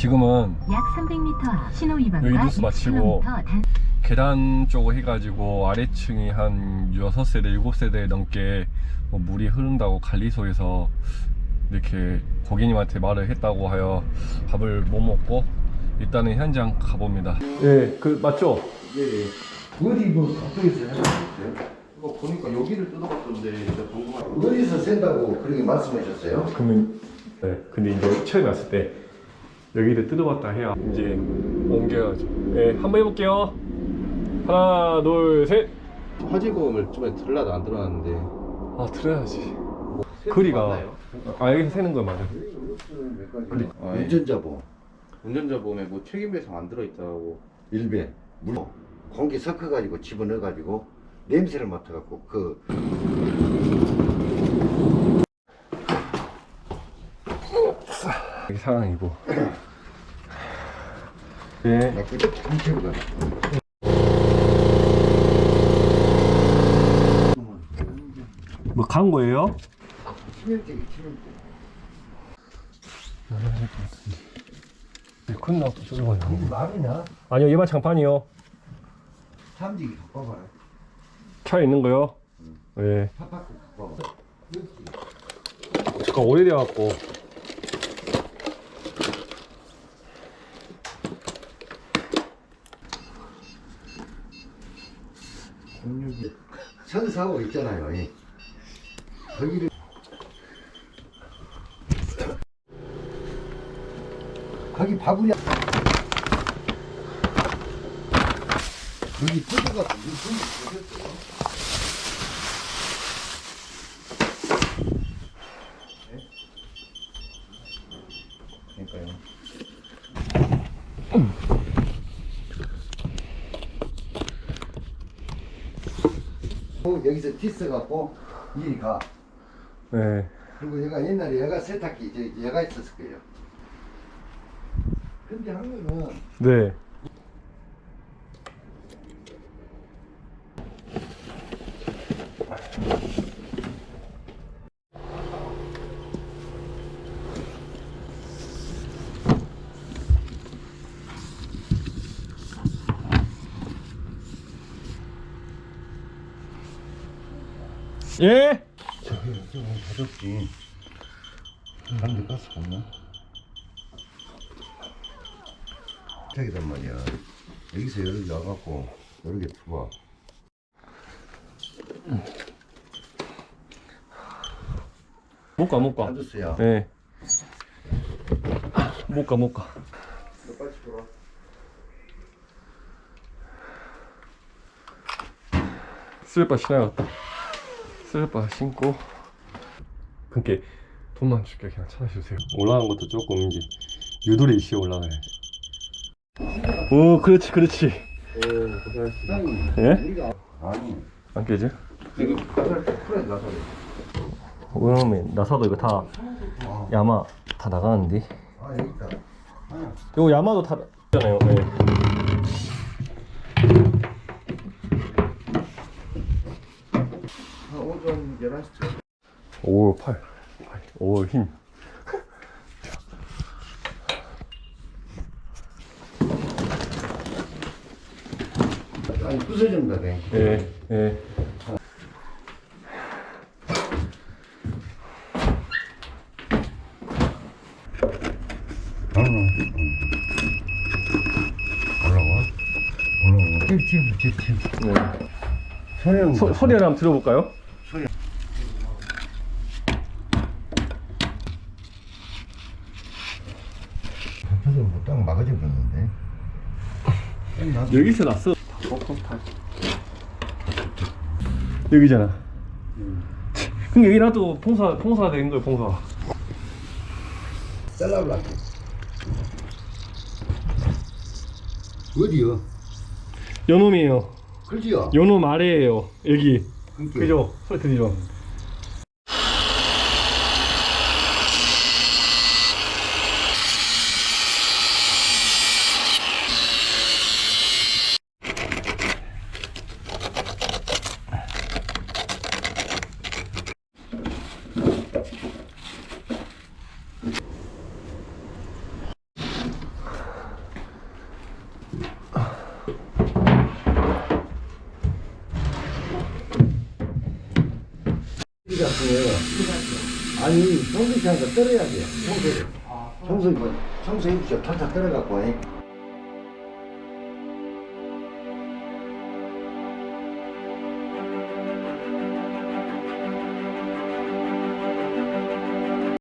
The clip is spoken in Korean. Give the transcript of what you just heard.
지금은 약 300m 앞 신호 위반과 여기 뉴스 마치고 6km 단 계단 쪽으로 해가지고 아래층이 한 6세대, 7세대 넘게 뭐 물이 흐른다고 관리소에서 이렇게 고객님한테 말을 했다고 하여 밥을 못 먹고 일단은 현장 가봅니다. 예, 그 맞죠? 예, 예. 어디 뭐 그쪽에서 하셨어요? 이거 보니까 여기를 뜯어봤던데 진짜 궁금하다. 어디서 센다고 그렇게 말씀하셨어요? 그러면 네, 근데 이제 처음에 왔을 때 여기를 뜯어봤다 해야 이제 옮겨야죠. 네, 한번 해볼게요. 하나, 둘, 셋. 화재보험을 좀 들라도 안 들어놨는데. 아, 들어야지. 거리가 아 여기서 세는 거 맞아. 아, 예. 운전자보, 운전자 보험에 뭐 책임 배상 안 들어있다고. 일배, 물, 공기 섞어가지고 집어넣어가지고 냄새를 맡아갖고 그 여기 상황이고. 네. 단체로 가. 뭐간 거예요? 치명적이 치명적. 큰 나도 뚫고 이게 말이냐? 아니요 얘만 장판이요. 삼지기 갖고 봐라. 차에 있는 거요? 네. 갖고 봐봐. 잠깐 오래돼 갖고. 공유기 선사하고 있잖아요. 이. 거기를 거기 바구니 여기 뜯어가 그러니까요. 여기서 티스 갖고 일이 가. 네. 그리고 얘가 옛날에 얘가 세탁기 저 얘가 있었을 거예요. 근데 한 거는 네. 예? 저기 저거 가졌지. 남들 가스 없나? 저기단 말이야. 여기서 여기 나갖고 여기 들어와. 못 가, 못 가. 앉았어요. 네. 못 가, 못 가. 너 빨리 들어와. 슬리퍼 신어야겠다. 슬리퍼 신고. 그니까 돈만 줄게 그냥 찾아주세요. 올라간 것도 조금 이제 유도리 이시에 올라가야지. 오, 그렇지, 그렇지. 예? 아니. 안 깨지? 이거 나살 풀어 나살. 그러면 나사도 이거 다 야마 다 나가는데. 아 여기 있다. 아, 이거 야마도 다 있잖아요. 네. 한 오전 11시쯤. 오, 팔. 팔. 오, 힘. 아니 부서진다 돼. 예, 예. 네. 소, 소리 한번 들어볼까요? 저도 뭐 딱 막아져 버렸는데. 여기서 났어. 여기잖아. 그럼 여기 놔도 봉사, 봉사가 되는 거예요, 봉사. 잘라블라. 어디요? 요놈이에요. 그지요? 요놈 아래에요. 여기. 그죠? 소리 들리죠? 이 같은 거 아니 청소기한테 떨어야 돼 청소를 청소 청소해 주셔 탈탈 떨어갖고